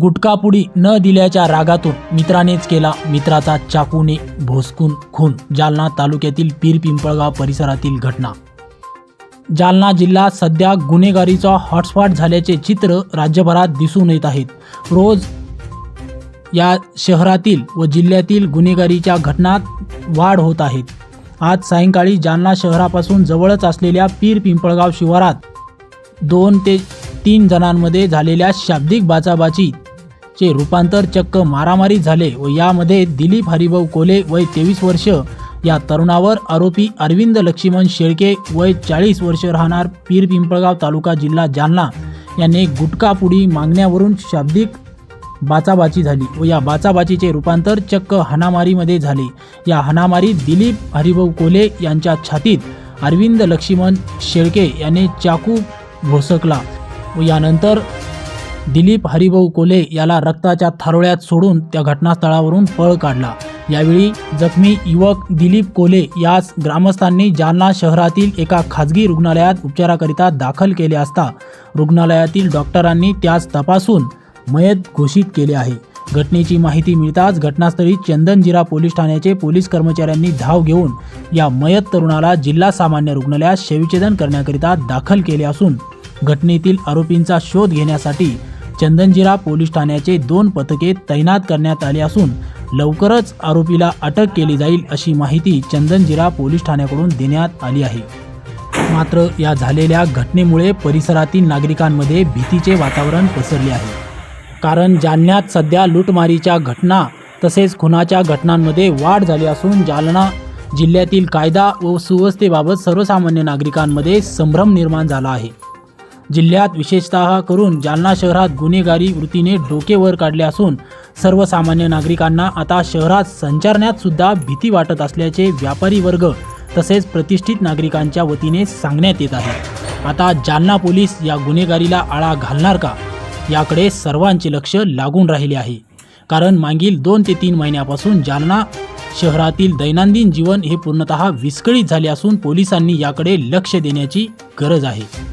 गुटखापुडी न दिल्याच्या रागातून मित्रानेच केला मित्राचा चाकूने भोसकून खून जालना तालुक्यातील पीर पिंपळगाव परिसरातील घटना. जालना जिल्हा सध्या गुन्हेगारीचा हॉटस्पॉट झाल्याचे चित्र राज्यभरात दिसून येत आहेत. रोज या शहरातील व जिल्ह्यातील गुन्हेगारीच्या घटनात वाढ होत आहेत आज सायंकाळी जालना शहरापासून जवळच असलेल्या पीर पिंपळगाव शिवारात दोन ते तीन जणांमध्ये झालेल्या शाब्दिक बाचाबाची चे रूपांतर चक्क मारामारीत झाले व यामध्ये दिलीप हरिभाऊ कोले वय तेवीस वर्ष या तरुणावर आरोपी अरविंद लक्ष्मण शेळके वय चाळीस वर्ष राहणार पीर पिंपळगाव तालुका जिल्हा जालना. यांनी गुटखापुडी मागण्यावरून शाब्दिक बाचाबाची झाली व या बाचाबाचीचे रूपांतर चक्क हाणामारीमध्ये झाले. या हाणामारीत दिलीप हरिभाऊ कोले यांच्या छातीत अरविंद लक्ष्मण शेळके याने चाकू भोसकला व यानंतर दिलीप हरिभाऊ कोले याला रक्ताच्या थारोळ्यात सोडून त्या घटनास्थळावरून पळ काढला. यावेळी जखमी युवक दिलीप कोले यास ग्रामस्थांनी जालना शहरातील एका खाजगी रुग्णालयात उपचाराकरिता दाखल केले असता रुग्णालयातील डॉक्टरांनी त्यास तपासून मयत घोषित केले आहे. घटनेची माहिती मिळताच घटनास्थळी चंदनजिरा पोलीस ठाण्याचे पोलीस कर्मचाऱ्यांनी धाव घेऊन या मयत तरुणाला जिल्हा सामान्य रुग्णालयात शेविच्छेदन करण्याकरिता दाखल केले असून घटनेतील आरोपींचा शोध घेण्यासाठी चंदनजिरा पोलीस ठाण्याचे दोन पथके तैनात करण्यात आले असून लवकरच आरोपीला अटक केली जाईल अशी माहिती चंदनजिरा पोलीस ठाण्याकडून देण्यात आली आहे. मात्र या झालेल्या घटनेमुळे परिसरातील नागरिकांमध्ये भीतीचे वातावरण पसरले आहे. कारण जालन्यात सध्या लूटमारीच्या घटना तसेच खुनाच्या घटनांमध्ये वाढ झाली असून जालना जिल्ह्यातील कायदा व सुव्यवस्थेबाबत सर्वसामान्य नागरिकांमध्ये संभ्रम निर्माण झाला आहे. जिल्ह्यात विशेषतः करून जालना शहरात गुन्हेगारी वृत्तीने डोके वर काढले असून सर्वसामान्य नागरिकांना आता शहरात संचारण्यात सुद्धा भीती वाटत असल्याचे व्यापारी वर्ग तसेच प्रतिष्ठित नागरिकांच्या वतीने सांगण्यात येत आहे. आता जालना पोलीस या गुन्हेगारीला आळा घालणार का? याकडे सर्वांचे लक्ष लागून राहिले आहे. कारण मागील दोन ते तीन महिन्यापासून जालना शहरातील दैनंदिन जीवन हे पूर्णतः विस्कळीत झाले असून पोलिसांनी याकडे लक्ष देण्याची गरज आहे.